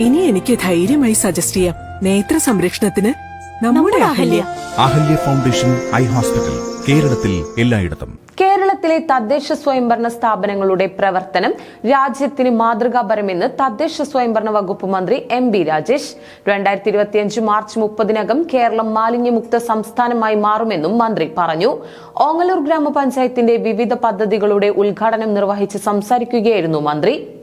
ഇനി എനിക്ക് ധൈര്യമായി സജസ്റ്റ് ചെയ്യാം. നേത്ര സംരക്ഷണത്തിന് നമ്മുടെ Ahalya. Ahalya. Foundation eye hospital കേരളത്തിൽ എല്ലായിടത്തും. കേരളത്തിലെ തദ്ദേശ സ്വയംഭരണ സ്ഥാപനങ്ങളുടെ പ്രവർത്തനം രാജ്യത്തിന് മാതൃകാപരമെന്ന് തദ്ദേശ സ്വയംഭരണ വകുപ്പ് മന്ത്രി എം ബി രാജേഷ്. രണ്ടായിരത്തി ഇരുപത്തിയഞ്ച് മാർച്ച് മുപ്പതിനകം കേരളം മാലിന്യമുക്ത സംസ്ഥാനമായി മാറുമെന്നും മന്ത്രി പറഞ്ഞു. ഓങ്ങലൂർ ഗ്രാമപഞ്ചായത്തിന്റെ വിവിധ പദ്ധതികളുടെ ഉദ്ഘാടനം നിർവഹിച്ച് സംസാരിക്കുകയായിരുന്നു മന്ത്രി.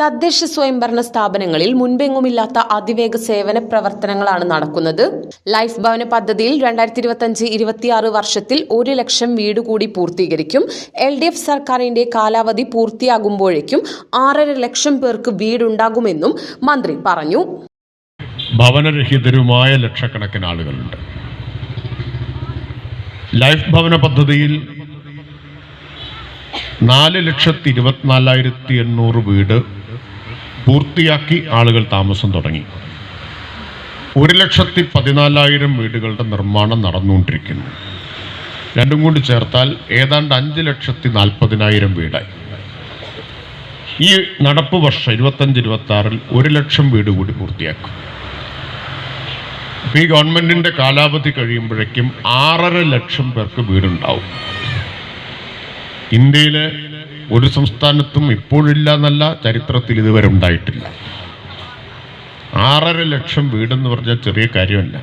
തദ്ദേശ സ്വയംഭരണ സ്ഥാപനങ്ങളിൽ മുൻപെങ്ങുമില്ലാത്ത അതിവേഗ സേവന പ്രവർത്തനങ്ങളാണ് നടക്കുന്നത്. ലൈഫ് ഭവന പദ്ധതിയിൽ രണ്ടായിരത്തി ഇരുപത്തിയഞ്ച് ഇരുപത്തിയാറ് വർഷത്തിൽ ഒരു ലക്ഷം വീട് കൂടി പൂർത്തീകരിക്കും. എൽ ഡി എഫ് സർക്കാരിന്റെ കാലാവധി പൂർത്തിയാകുമ്പോഴേക്കും ആറര ലക്ഷം പേർക്ക് വീടുണ്ടാകുമെന്നും മന്ത്രി പറഞ്ഞു. ഭവനരഹിതരുമായ ലക്ഷക്കണക്കിന് ആളുകളുണ്ട്. ലൈഫ് ഭവന പദ്ധതിയിൽ നാല് ലക്ഷത്തി ഇരുപത്തിനാലായിരത്തി എണ്ണൂറ് വീട് പൂർത്തിയാക്കി ആളുകൾ താമസം തുടങ്ങി. ഒരു ലക്ഷത്തി പതിനാലായിരം വീടുകളുടെ നിർമ്മാണം നടന്നുകൊണ്ടിരിക്കുന്നു. രണ്ടും കൂടി ചേർത്താൽ ഏതാണ്ട് അഞ്ച് ലക്ഷത്തി നാൽപ്പതിനായിരം വീടായി. ഈ നടപ്പ് വർഷം ഇരുപത്തഞ്ച് ഇരുപത്തി ആറിൽ ഒരു ലക്ഷം വീട് കൂടി പൂർത്തിയാക്കും. ഈ ഗവൺമെന്റിന്റെ കാലാവധി കഴിയുമ്പോഴേക്കും ആറര ലക്ഷം പേർക്ക് വീടുണ്ടാവും. ഇന്ത്യയിലെ ഒരു സംസ്ഥാനത്തും ഇപ്പോഴില്ല എന്നല്ല ചരിത്രത്തിൽ ഇതുവരെ ഉണ്ടായിട്ടില്ല. ആറര ലക്ഷം വീടെന്ന് പറഞ്ഞാൽ ചെറിയ കാര്യമല്ല.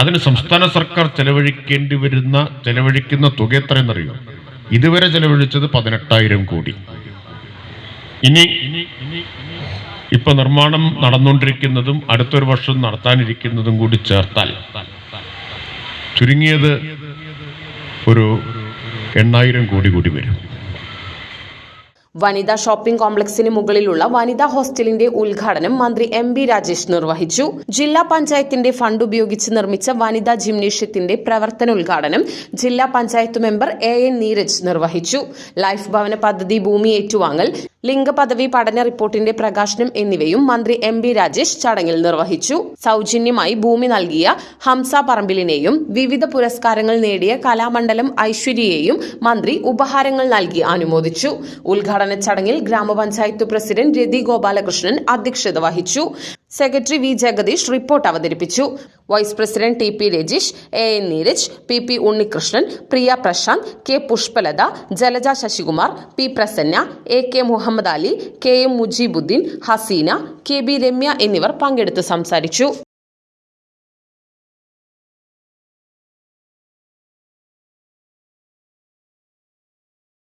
അതിന് സംസ്ഥാന സർക്കാർ ചെലവഴിക്കേണ്ടി വരുന്ന ചെലവഴിക്കുന്ന തുക എത്രയെന്നറിയോ? ഇതുവരെ ചെലവഴിച്ചത് പതിനെട്ടായിരം കോടി. ഇനി ഇപ്പൊ നിർമ്മാണം നടന്നുകൊണ്ടിരിക്കുന്നതും അടുത്തൊരു വർഷം നടത്താനിരിക്കുന്നതും കൂടി ചേർത്താൽ ചുരുങ്ങിയത് ഒരു എണ്ണായിരം കോടി കൂടി വരും. വനിതാ ഷോപ്പിംഗ് കോംപ്ലക്സിന് മുകളിലുള്ള വനിതാ ഹോസ്റ്റലിന്റെ ഉദ്ഘാടനം മന്ത്രി എം ബി രാജേഷ് നിർവഹിച്ചു. ജില്ലാ പഞ്ചായത്തിന്റെ ഫണ്ട് ഉപയോഗിച്ച് നിർമ്മിച്ച വനിതാ ജിംനേഷ്യത്തിന്റെ പ്രവർത്തന ഉദ്ഘാടനം ജില്ലാ panchayat member A N Neeraj നിർവഹിച്ചു. ലൈഫ് ഭവന പദ്ധതി ഭൂമി ഏറ്റുവാങ്ങൽ ലിംഗപദവി പഠന റിപ്പോർട്ടിന്റെ പ്രകാശനം എന്നിവയും മന്ത്രി എം ബി രാജേഷ് ചടങ്ങിൽ നിർവഹിച്ചു. സൗജന്യമായി ഭൂമി നൽകിയ ഹംസ പറമ്പിലിനെയും വിവിധ പുരസ്കാരങ്ങൾ നേടിയ കലാമണ്ഡലം ഐശ്വര്യയെയും മന്ത്രി ഉപഹാരങ്ങൾ നൽകി അനുമോദിച്ചു. ഉദ്ഘാടന ചടങ്ങിൽ ഗ്രാമപഞ്ചായത്ത് പ്രസിഡന്റ് രതി ഗോപാലകൃഷ്ണൻ അധ്യക്ഷത വഹിച്ചു. സെക്രട്ടറി വി ജഗദീഷ് റിപ്പോർട്ട് അവതരിപ്പിച്ചു. Vice president T P Rajeesh A N Neeraj P P Unnikrishnan Priya Prasanth K Pushpalatha Jalaja Sasikumar P Prasanna A K Muhammad Ali K M Mujeebuddeen Haseena K B Ramya എന്നിവർ പങ്കെടുത്ത് സംസാരിച്ചു.